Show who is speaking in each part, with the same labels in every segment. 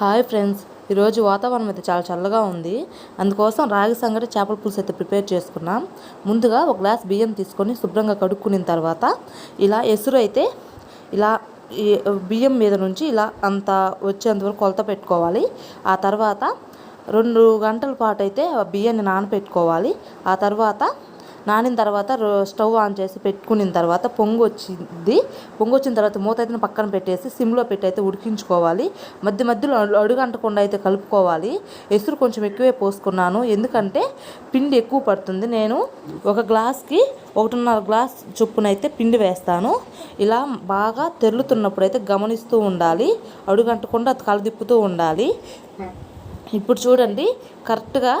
Speaker 1: Hi friends ఈరోజు వాతావరణం అయితే చాలా చల్లగా ఉంది. అందుకోసం రాగి సంగటి చేపల పులుసు అయితే ప్రిపేర్ చేసుకున్నాం. ముందుగా ఒక గ్లాస్ బియ్యం తీసుకొని శుభ్రంగా కడుక్కున్న తర్వాత ఇలా ఎసురు అయితే ఇలా బియ్యం మీద నుంచి ఇలా అంత వచ్చేంత వరకు కొలత పెట్టుకోవాలి. ఆ తర్వాత రెండు గంటల పాటు అయితే ఆ బియ్యాన్ని నానబెట్టుకోవాలి ఆ తర్వాత నానిన తర్వాత రో- స్టవ్ ఆన్ చేసి పెట్టుకున్న తర్వాత పొంగు వచ్చింది. పొంగు వచ్చిన తర్వాత మూత అయితే పక్కన పెట్టేసి సిమ్లో పెట్టి అయితే ఉడికించుకోవాలి. మధ్య మధ్యలో అడుగంటకుండా అయితే కలుపుకోవాలి. ఎసురు కొంచెం ఎక్కువే పోసుకున్నాను. ఎందుకంటే పిండి ఎక్కువ పడుతుంది. నేను ఒక గ్లాస్కి ఒకటిన్నర గ్లాస్ చొప్పున అయితే పిండి వేస్తాను. ఇలా బాగా తెరులుతున్నప్పుడు అయితే గమనిస్తూ ఉండాలి. అడుగంటకుండా అది కలదిప్పుతూ ఉండాలి. ఇప్పుడు చూడండి కరెక్ట్గా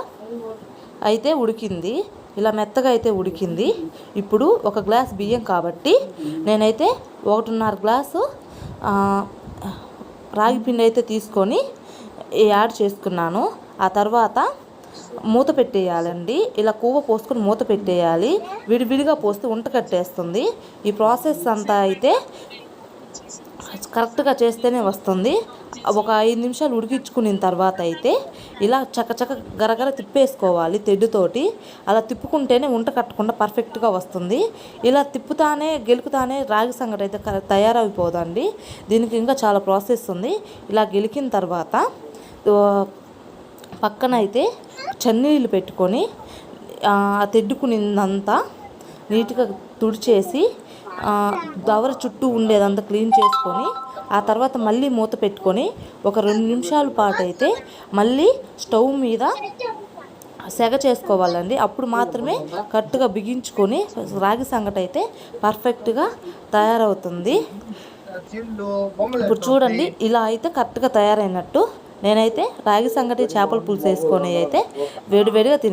Speaker 1: అయితే ఉడికింది. ఇలా మెత్తగా అయితే ఉడికింది. ఇప్పుడు ఒక గ్లాస్ బియ్యం కాబట్టి నేనైతే ఒకటిన్నర గ్లాసు రాగి పిండి అయితే తీసుకొని యాడ్ చేసుకున్నాను. ఆ తర్వాత మూత పెట్టేయాలండి. ఇలా కూవ పోసుకొని మూత పెట్టేయాలి. విడివిడిగా పోస్తే ఉంట కట్టేస్తుంది. ఈ ప్రాసెస్ అంతా అయితే కరెక్ట్గా చేస్తేనే వస్తుంది. ఒక ఐదు నిమిషాలు ఉడికించుకున్న తర్వాత అయితే ఇలా చక్కచక్క గరగర తిప్పేసుకోవాలి తెడ్డుతోటి. అలా తిప్పుకుంటేనే ఉంట కట్టకుండా పర్ఫెక్ట్గా వస్తుంది. ఇలా తిప్పుతానే గెలుకుతానే రాగి సంగటి అయితే తయారైపోదండి దీనికి ఇంకా చాలా ప్రాసెస్ ఉంది. ఇలా గెలికిన తర్వాత పక్కన అయితే చన్నీళ్ళు పెట్టుకొని ఆ తెడ్డుకునిందంతా నీట్గా తుడిచేసి దవర చుట్టూ ఉండేదంతా క్లీన్ చేసుకొని ఆ తర్వాత మళ్ళీ మూత పెట్టుకొని ఒక రెండు నిమిషాల పాటు అయితే మళ్ళీ స్టవ్ మీద సెగ చేసుకోవాలండి. అప్పుడు మాత్రమే కరెక్ట్గా బిగించుకొని రాగి సంగటి అయితే పర్ఫెక్ట్గా తయారవుతుంది. ఇప్పుడు చూడండి ఇలా అయితే కరెక్ట్గా తయారైనట్టు. నేనైతే రాగి సంగటి చేపల పులుసు వేసుకొని అయితే వేడివేడిగా తిని